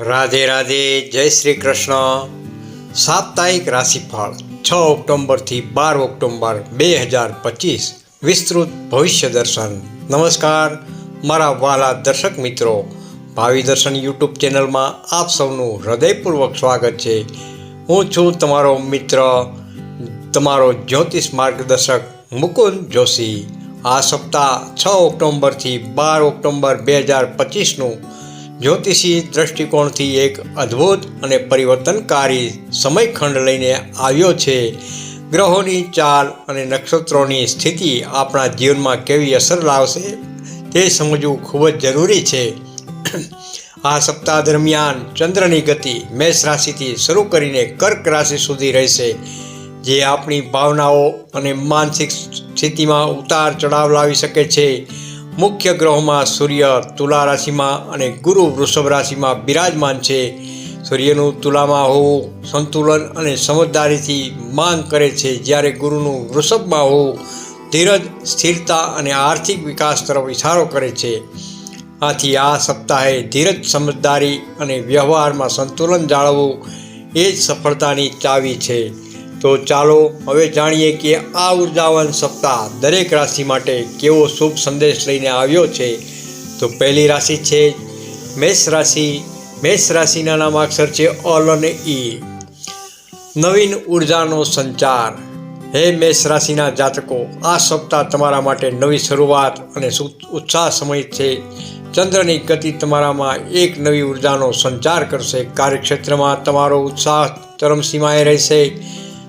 રાધે રાધે, જય શ્રી કૃષ્ણ. સાપ્તાહિક રાશિફળ છ ઓક્ટોબરથી બાર ઓક્ટોબર બે હજાર પચીસ. વિસ્તૃત ભવિષ્ય દર્શન. નમસ્કાર. મારા વાલા દર્શક મિત્રો, ભાવિ દર્શન યુટ્યુબ ચેનલમાં આપ સૌનું હૃદયપૂર્વક સ્વાગત છે. હું છું તમારો મિત્ર, તમારો જ્યોતિષ માર્ગદર્શક મુકુંદ જોશી. આ સપ્તાહ છ ઓક્ટોબરથી બાર ઓક્ટોબર બે હજાર પચીસનું જ્યોતિષી દૃષ્ટિકોણથી એક અદ્ભુત અને પરિવર્તનકારી સમયખંડ લઈને આવ્યો છે. ગ્રહોની ચાલ અને નક્ષત્રોની સ્થિતિ આપણા જીવનમાં કેવી અસર લાવશે તે સમજવું ખૂબ જ જરૂરી છે. આ સપ્તાહ દરમિયાન ચંદ્રની ગતિ મેષ રાશિથી શરૂ કરીને કર્ક રાશિ સુધી રહેશે, જે આપણી ભાવનાઓ અને માનસિક સ્થિતિમાં ઉતાર ચઢાવ લાવી શકે છે. મુખ્ય ગ્રહોમાં સૂર્ય તુલા રાશિમાં અને ગુરુ વૃષભ રાશિમાં બિરાજમાન છે. સૂર્યનું તુલામાં હોવું સંતુલન અને સમજદારીથી માંગ કરે છે. જ્યારે ગુરુનું વૃષભમાં હોવું ધીરજ, સ્થિરતા અને આર્થિક વિકાસ તરફ ઇશારો કરે છે. આથી આ સપ્તાહે ધીરજ, સમજદારી અને વ્યવહારમાં સંતુલન જાળવવું એ જ સફળતાની ચાવી છે. તો ચાલો હવે જાણીએ કે આ ઉર્જાવાન સપ્તાહ દરેક રાશિ માટે કેવો શુભ સંદેશ લઈને આવ્યો છે. તો પહેલી રાશિ છે મેષ રાશિ. મેષ રાશિના નામાક્ષર છે અલ અને ઈ. નવીન ઉર્જાનો સંચાર. હે મેષ રાશિના જાતકો, આ સપ્તાહ તમારા માટે નવી શરૂઆત અને ઉત્સાહ સમય છે. ચંદ્રની ગતિ તમારામાં એક નવી ઉર્જાનો સંચાર કરશે. કાર્યક્ષેત્રમાં તમારો ઉત્સાહ ચરમસીમાએ રહેશે.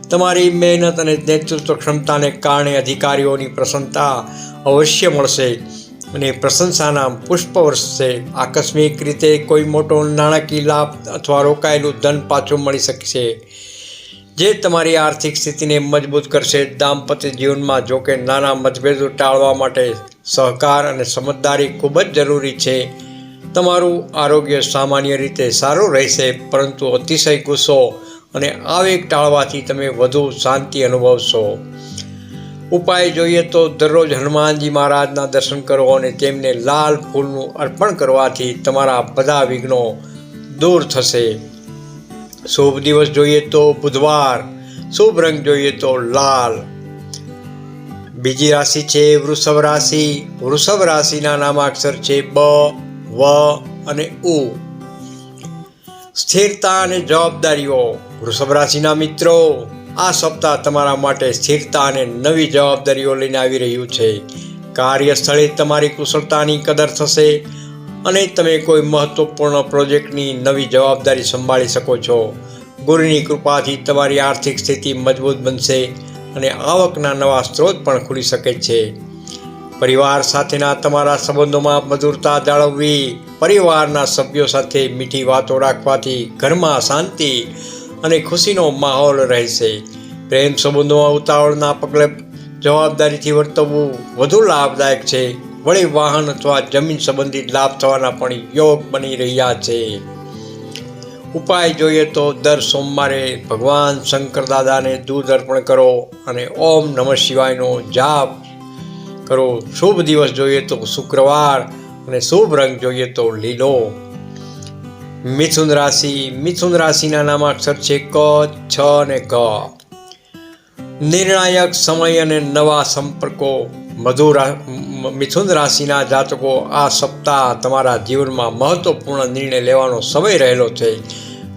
તમારી મહેનત અને નેતૃત્વ ક્ષમતાને કારણે અધિકારીઓની પ્રસન્નતા અવશ્ય મળશે અને પ્રશંસાના પુષ્પ વર્ષશે આકસ્મિક રીતે કોઈ મોટો નાણાકીય લાભ અથવા રોકાયેલું ધન પાછું મળી શકશે. જે તમારી આર્થિક સ્થિતિને મજબૂત કરશે. દાંપત્ય જીવનમાં જોકે નાના મતભેદો ટાળવા માટે સહકાર અને સમજદારી ખૂબ જ જરૂરી છે. તમારું આરોગ્ય સામાન્ય રીતે સારું રહેશે, પરંતુ અતિશય ગુસ્સો અને આવેગ ટાળવાથી તમે વધુ શાંતિ અનુભવશો. ઉપાય જોઈએ તો દરરોજ હનુમાનજી મહારાજના દર્શન કરો અને તેમને લાલ ફૂલનું અર્પણ કરવાથી તમારા બધા વિઘ્નો દૂર થશે. શુભ દિવસ જોઈએ તો બુધવાર, શુભ રંગ જોઈએ તો લાલ. બીજી રાશિ છે વૃષભ રાશિ. વૃષભ રાશિના નામાક્ષર છે બ, વ અને ઉ. સ્થિરતા અને જવાબદારીઓ. વૃષભ રાશિના મિત્રો, આ સપ્તાહ તમારા માટે સ્થિરતા અને નવી જવાબદારીઓ લઈને આવી રહ્યું છે. કાર્યસ્થળે તમારી કુશળતાની કદર થશે અને તમે કોઈ મહત્વપૂર્ણ પ્રોજેક્ટની નવી જવાબદારી સંભાળી શકો છો. ગુરુની કૃપાથી તમારી આર્થિક સ્થિતિ મજબૂત બનશે અને આવકના નવા સ્ત્રોત પણ ખુલી શકે છે. પરિવાર સાથેના તમારા સંબંધોમાં મધુરતા જાળવવી, પરિવારના સભ્યો સાથે મીઠી વાતો રાખવાથી ઘરમાં શાંતિ અને ખુશીનો માહોલ રહેશે. પ્રેમ સંબંધોમાં ઉતાવળના પગલે જવાબદારીથી વર્તવવું વધુ લાભદાયક છે. વળી વાહન અથવા જમીન સંબંધિત લાભ થવાના પણ યોગ બની રહ્યા છે. ઉપાય જોઈએ તો દર સોમવારે ભગવાન શંકર દાદાને દૂધ અર્પણ કરો અને ઓમ નમઃ શિવાયનો જાપ કરો. શુભ દિવસ જોઈએ તો શુક્રવાર અને શુભ રંગ જોઈએ તો લીલો. મિથુન રાશિ, મિથુન રાશિના નામાક્ષર છે ક, છ અને ક. નિર્ણાયક સમય અને નવા સંપર્કો. મધુ મિથુન રાશિના જાતકો આ સપ્તાહ તમારા જીવનમાં મહત્વપૂર્ણ નિર્ણય લેવાનો સમય રહેલો છે.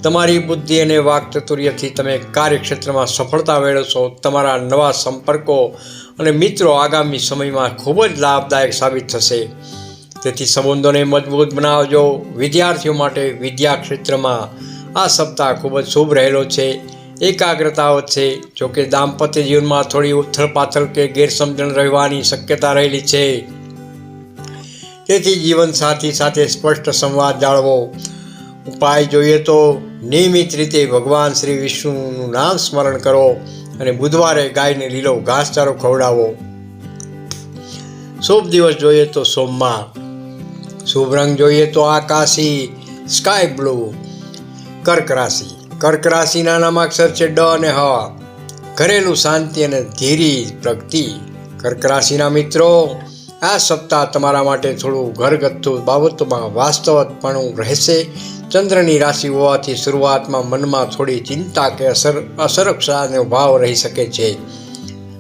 તમારી બુદ્ધિ અને વાકચતુર્યથી તમે કાર્યક્ષેત્રમાં સફળતા મેળવશો. તમારા નવા સંપર્કો અને મિત્રો આગામી સમયમાં ખૂબ જ લાભદાયક સાબિત થશે. તેથી સંબંધોને મજબૂત બનાવજો. વિદ્યાર્થીઓ માટે વિદ્યા ક્ષેત્રમાં આ સપ્તાહ ખૂબ જ શુભ રહેલો છે. એકાગ્રતા વધશે જોકે દાંપત્ય જીવનમાં થોડી ઉથલપાથલ કે ગેરસમજણ રહેવાની શક્યતા રહેલી છે. તેથી જીવનસાથી સાથે સ્પષ્ટ સંવાદ જાળવો. ઉપાય જોઈએ તો નિયમિત રીતે ભગવાન શ્રી વિષ્ણુનું નામ સ્મરણ કરો અને બુધવારે ગાયને લીલો ઘાસચારો ખવડાવો. શુભ દિવસ જોઈએ તો સોમવાર. શુભ રંગ જોઈએ તો આકાશી સ્કાય બ્લુ કર્ક રાશિ કર્ક રાશિના નામાક્ષર છે ડ અને હ. ઘરેલું શાંતિ અને ધીરી પ્રગતિ. કર્ક રાશિના મિત્રો, આ સપ્તાહ તમારા માટે થોડું ઘરગથ્થુ બાબતોમાં વાસ્તવપણું રહેશે. ચંદ્રની રાશિ હોવાથી શરૂઆતમાં મનમાં થોડી ચિંતા કે અસર, અસરક્ષાનો ભાવ રહી શકે છે.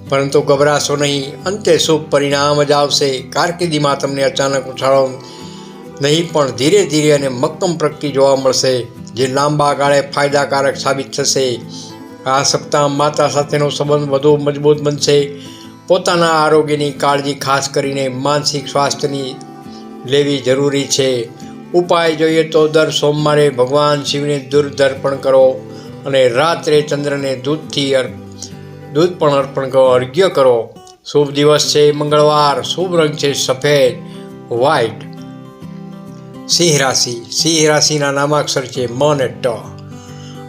પરંતુ ગભરાશો નહીં, અંતે શુભ પરિણામ જ આવશે. કારકિર્દીમાં તમને અચાનક ઉછાળો નહીં, પણ ધીરે ધીરે અને મક્કમ પ્રગતિ જોવા મળશે, જે લાંબા ગાળે ફાયદાકારક સાબિત થશે. આ સપ્તાહ માતા સાથેનો સંબંધ વધુ મજબૂત બનશે. પોતાના આરોગ્યની કાળજી ખાસ કરીને માનસિક સ્વાસ્થ્યની લેવી જરૂરી છે. ઉપાય જોઈએ તો દર સોમવારે ભગવાન શિવને દૂધ અર્પણ કરો અને રાત્રે ચંદ્રને દૂધથી અર્પ, દૂધ પણ અર્પણ કરો, અર્ઘ્ય કરો. શુભ દિવસ છે, મંગળવાર. શુભ રંગ છે, સફેદ વ્હાઈટ સિંહ રાશિ. સિંહ રાશિના નામાક્ષર છે મ અને ટ.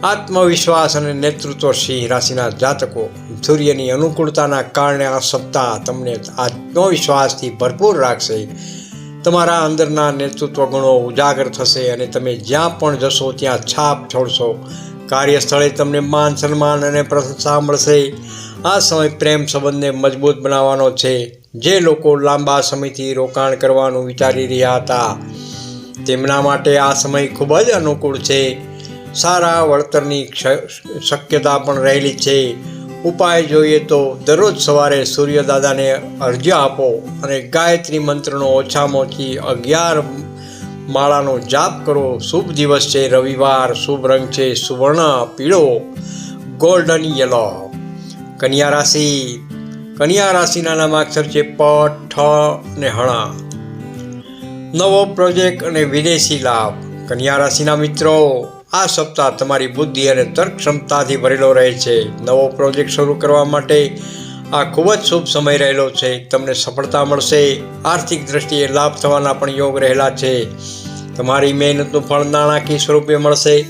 આત્મવિશ્વાસ અને નેતૃત્વ સિંહ રાશિના જાતકો. સૂર્યની અનુકૂળતાના કારણે આ સપ્તાહ તમને આત્મવિશ્વાસથી ભરપૂર રાખશે. તમારા અંદરના નેતૃત્વ ગુણો ઉજાગર થશે અને તમે જ્યાં પણ જશો ત્યાં છાપ છોડશો. કાર્યસ્થળે તમને માન સન્માન અને પ્રશંસા મળશે. આ સમય પ્રેમ સંબંધને મજબૂત બનાવવાનો છે. જે લોકો લાંબા સમયથી રોકાણ કરવાનું વિચારી રહ્યા હતા. તેમના માટે આ સમય ખૂબ જ અનુકૂળ છે. સારા વળતરની શક્યતા પણ રહેલી છે. ઉપાય જોઈએ તો દરરોજ સવારે સૂર્યદાદાને અર્ઘ્ય આપો અને ગાયત્રી મંત્રનો ઓછામાં ઓછી અગિયાર માળાનો જાપ કરો. શુભ દિવસ છે, રવિવાર, શુભ રંગ છે, સુવર્ણ, પીળો, ગોલ્ડન યલો. કન્યા રાશિ. કન્યા રાશિના નામાક્ષર છે, પ, ઠ અને હણા. નવો પ્રોજેક્ટ અને વિદેશી લાભ. કન્યા રાશિના મિત્રો, આ સપ્તાહ તમારી બુદ્ધિ અને તર્ક ક્ષમતાથી ભરેલો રહે છે. નવો પ્રોજેક્ટ શરૂ કરવા માટે આ ખૂબ જ શુભ સમય રહેલો છે. તમને સફળતા મળશે. આર્થિક દ્રષ્ટિએ લાભ થવાના પણ યોગ રહેલા છે. તમારી મહેનતનું ફળ નાણાકીય સ્વરૂપે મળશે.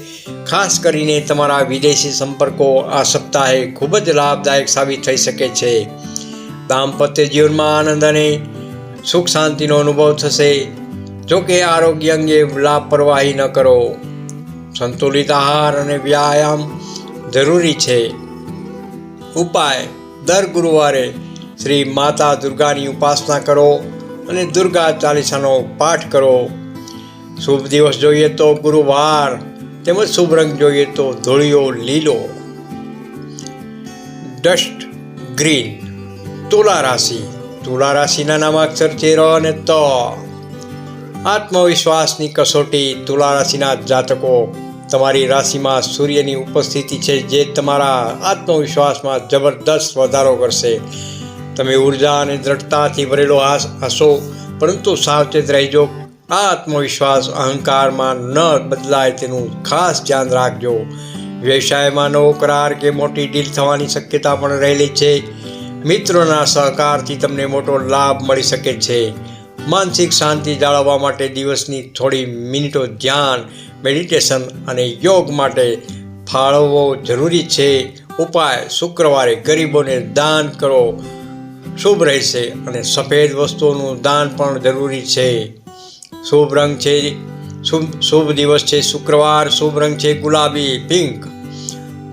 ખાસ કરીને તમારા વિદેશી સંપર્કો આ સપ્તાહે ખૂબ જ લાભદાયક સાબિત થઈ શકે છે. દાંપત્ય જીવનમાં આનંદ અને સુખ શાંતિનો અનુભવ થશે. જો કે આરોગ્ય અંગે લાપરવાહી ન કરો. સંતુલિત આહાર અને વ્યાયામ જરૂરી છે. ઉપાય. દર ગુરુવારે શ્રી માતા દુર્ગાની ઉપાસના કરો અને દુર્ગા ચાલીસાનો પાઠ કરો. શુભ દિવસ જોઈએ તો ગુરુવાર, તેમજ શુભ રંગ જોઈએ તો ધોળિયો લીલો. Dust green. તુલા રાશિ. તુલા રાશિના નામાક્ષર છે ર અને ત. આત્મવિશ્વાસની કસોટી તુલા રાશિના જાતકો. તમારી રાશિમાં સૂર્યની ઉપસ્થિતિ છે જે તમારા આત્મવિશ્વાસમાં જબરદસ્ત વધારો કરશે. તમે ઊર્જા અને દ્રઢતાથી ભરેલો હશો, પરંતુ સાવચેત રહેજો. આ આત્મવિશ્વાસ અહંકારમાં ન બદલાય તેનું ખાસ ધ્યાન રાખજો. વ્યવસાયમાં નવો કરાર કે મોટી ડીલ થવાની શક્યતા પણ રહેલી છે. મિત્રોના સહકારથી તમને મોટો લાભ મળી શકે છે. માનસિક શાંતિ જાળવવા માટે દિવસની થોડી મિનિટો ધ્યાન મેડિટેશન અને યોગ માટે ફાળવવો જરૂરી છે. ઉપાય, શુક્રવારે ગરીબોને દાન કરો. શુભ રહેશે અને સફેદ વસ્તુઓનું દાન પણ જરૂરી છે. શુભ રંગ છે, શુભ શુભ દિવસ છે શુક્રવાર, શુભ રંગ છે ગુલાબી, પિંક.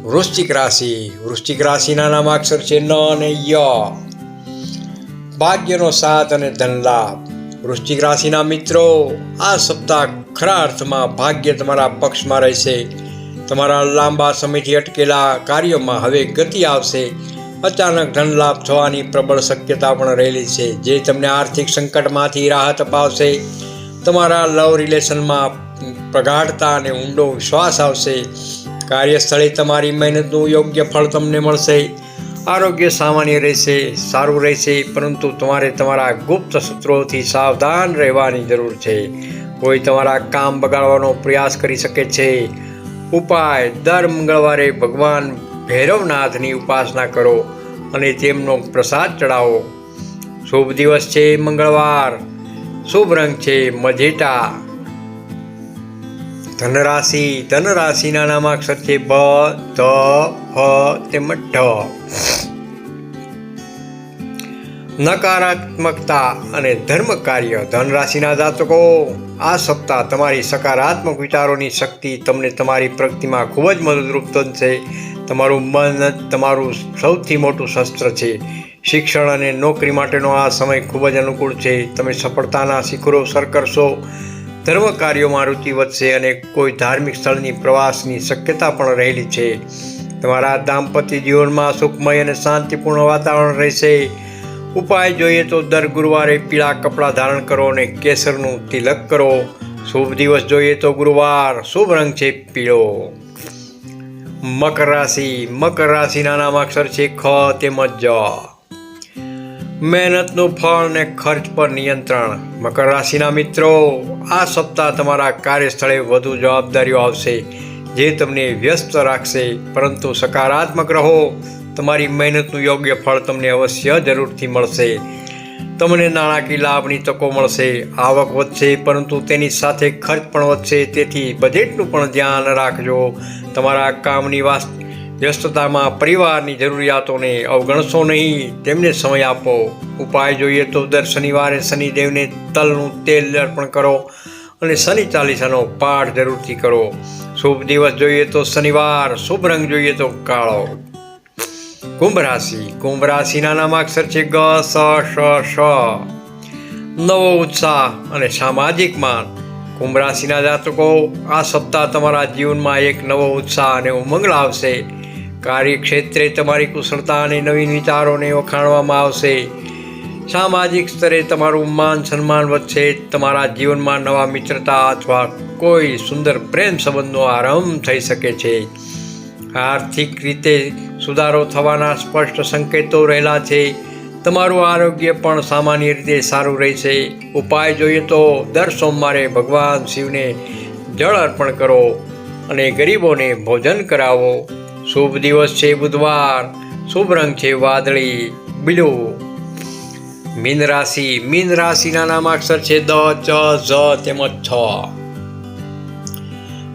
વૃશ્ચિક રાશિ, વૃશ્ચિક રાશિના નામાક્ષર છે ન અને ય. ભાગ્યનો સાથ અને ધન લાભ વૃશ્ચિક રાશિના મિત્રો, આ સપ્તાહ ખરા અર્થમાં ભાગ્ય તમારા પક્ષમાં રહેશે. તમારા લાંબા સમયથી અટકેલા કાર્યોમાં હવે ગતિ આવશે. અચાનક ધન લાભ થવાની પ્રબળ શક્યતા પણ રહેલી છે, જે તમને આર્થિક સંકટમાંથી રાહત અપાવશે. તમારા લવ રિલેશનમાં પ્રગાઢતા અને ઊંડો વિશ્વાસ આવશે. કાર્યસ્થળે તમારી મહેનતનું યોગ્ય ફળ તમને મળશે. આરોગ્ય સામાન્ય રહેશે, સારું રહેશે, પરંતુ તમારે તમારા ગુપ્ત સૂત્રોથી સાવધાન રહેવાની જરૂર છે. કોઈ તમારા કામ બગાડવાનો પ્રયાસ કરી શકે છે. ઉપાય, દર મંગળવારે ભગવાન ભૈરવનાથની ઉપાસના કરો અને તેમનો પ્રસાદ ચડાવો શુભ દિવસ છે મંગળવાર. શુભ રંગ છે મજેટા ધનરાશિ, ધનરાશિના નામાક્ષર છે બ, ધ ફ તેમજ ઢ. નકારાત્મકતા અને ધર્મ કાર્ય ધનરાશિના જાતકો. આ સપ્તાહ તમારી સકારાત્મક વિચારોની શક્તિ તમને તમારી પ્રગતિમાં ખૂબ જ મદદરૂપ થશે. તમારું મન તમારું સૌથી મોટું શસ્ત્ર છે. શિક્ષણ અને નોકરી માટેનો આ સમય ખૂબ જ અનુકૂળ છે. તમે સફળતાના શિખરો સર કરશો. ધર્મ કાર્યોમાં રુચિ વધશે અને કોઈ ધાર્મિક સ્થળની પ્રવાસની શક્યતા પણ રહેલી છે. તમારા દાંપત્ય જીવનમાં સુખમય અને શાંતિપૂર્ણ વાતાવરણ રહેશે. ઉપાય જોઈએ તો દર ગુરુવારે પીળા કપડાં ધારણ કરો અને કેસરનું તિલક કરો. શુભ દિવસ જોઈએ તો ગુરુવાર, શુભ રંગ છે પીળો. મકર રાશિ, મકર રાશિના નામ અક્ષર છે ખ તેમજ જ. મહેનતનું ફળ અને ખર્ચ પર નિયંત્રણ. મકર રાશિના મિત્રો, આ સપ્તાહ તમારા કાર્યસ્થળે વધુ જવાબદારીઓ આવશે. જે તમને વ્યસ્ત રાખશે, પરંતુ સકારાત્મક રહો. તમારી મહેનતનું યોગ્ય ફળ તમને અવશ્ય જરૂરથી મળશે. તમને નાણાકીય લાભની તકો મળશે, આવક વધશે, પરંતુ તેની સાથે ખર્ચ પણ વધશે. તેથી બજેટનું પણ ધ્યાન રાખજો. તમારા કામની વાસ વ્યસ્તતામાં પરિવારની જરૂરિયાતોને અવગણશો નહીં, તેમને સમય આપો. ઉપાય જોઈએ તો દર શનિવારે શનિદેવને તલનું તેલ અર્પણ કરો અને શનિ ચાલીસાનો પાઠ જરૂરથી કરો. શુભ દિવસ જોઈએ તો શનિવાર, શુભ રંગ જોઈએ તો કાળો. કુંભ રાશિ. કુંભ રાશિના નામાક્ષર છે ગ, સ, શ શ. નવો ઉત્સાહ અને સામાજિક માન. કુંભ રાશિના જાતકો, આ સપ્તાહ તમારા જીવનમાં એક નવો ઉત્સાહ અને ઉમંગ લાવશે કાર્યક્ષેત્રે તમારી કુશળતા અને નવીન વિચારોને વખાણવામાં આવશે. સામાજિક સ્તરે તમારું માન સન્માન વધશે. તમારા જીવનમાં નવા મિત્રતા અથવા કોઈ સુંદર પ્રેમ સંબંધનો આરંભ થઈ શકે છે. આર્થિક રીતે સુધારો થવાના સ્પષ્ટ સંકેતો રહેલા છે. તમારું આરોગ્ય પણ સામાન્ય રીતે સારું રહેશે. ઉપાય જોઈએ તો દર સોમવારે ભગવાન શિવને જળ અર્પણ કરો અને ગરીબોને ભોજન કરાવો. શુભ દિવસ છે બુધવાર, શુભ રંગ છે વાદળી, બીલો. મીન રાશિ, મીન રાશિના નામાક્ષર છે દ, ચ, ઝ, તેમજ છ.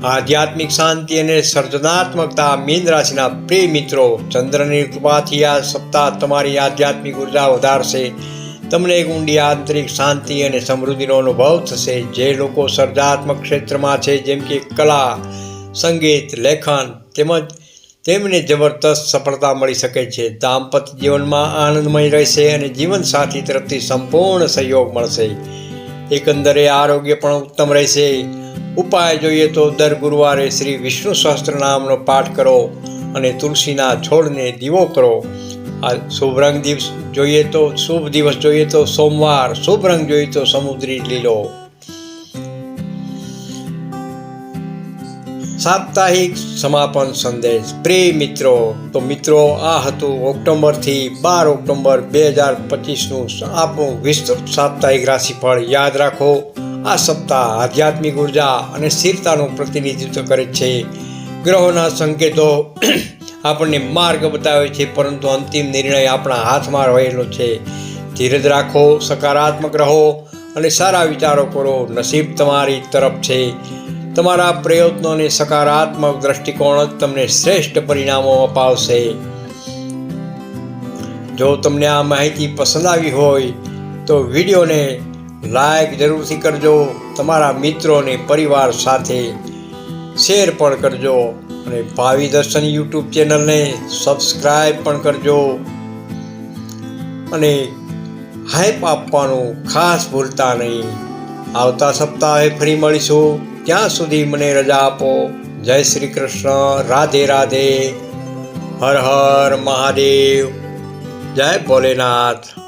આધ્યાત્મિક શાંતિ અને સર્જનાત્મકતા મીન રાશિના પ્રિય મિત્રો, ચંદ્રની કૃપાથી આ સપ્તાહ તમારી આધ્યાત્મિક ઊર્જા વધારશે. તમને એક ઊંડી આંતરિક શાંતિ અને સમૃદ્ધિનો અનુભવ થશે. જે લોકો સર્જનાત્મક ક્ષેત્રમાં છે, જેમ કે કલા, સંગીત, લેખન તેમજ તેમને જબરદસ્ત સફળતા મળી શકે છે. દાંપત્ય જીવનમાં આનંદમય રહેશે અને જીવનસાથી તરફથી સંપૂર્ણ સહયોગ મળશે. એકંદરે આરોગ્ય પણ ઉત્તમ રહેશે. ઉપાય જોઈએ તો દર ગુરુવારે શ્રી વિષ્ણુ સહસ્ત્ર નામનો પાઠ કરો અને તુલસીના છોડને દીવો કરો. આ શુભ રંગ દિવસ જોઈએ તો, શુભ દિવસ જોઈએ તો સોમવાર, શુભ રંગ જોઈએ તો સમુદ્રી લીલો. સાપ્તાહિક સમાપન સંદેશ. પ્રિય મિત્રો, તો મિત્રો, આ હતું ઓક્ટોબરથી બાર ઓક્ટોબર બે હજાર પચીસનું આપણું વિસ્તૃત સાપ્તાહિક રાશિફળ. યાદ રાખો, આ સપ્તાહ આધ્યાત્મિક ઊર્જા અને સ્થિરતાનું પ્રતિનિધિત્વ કરે છે. ગ્રહોના સંકેતો આપણને માર્ગ બતાવે છે, પરંતુ અંતિમ નિર્ણય આપણા હાથમાં રહેલો છે. ધીરજ રાખો, સકારાત્મક રહો અને સારા વિચારો કરો. નસીબ તમારી તરફ છે. તમારા પ્રયત્નો અને સકારાત્મક દ્રષ્ટિકોણ જ તમને શ્રેષ્ઠ પરિણામો અપાવશે. જો તમને આ માહિતી પસંદ આવી હોય, તો વિડીયોને લાઈક જરૂરથી કરજો, તમારા મિત્રો અને પરિવાર સાથે શેર પણ કરજો અને ભાવિ દર્શન યુટ્યુબ ચેનલને સબસ્ક્રાઈબ પણ કરજો અને હાઈપ આપવાનું ખાસ ભૂલતા નહીં. આવતા સપ્તાહે ફરી મળીશું. ત્યાં સુધી મને રજા આપો. જય શ્રી કૃષ્ણ. રાધે રાધે. હર હર મહાદેવ. જય ભોલેનાથ.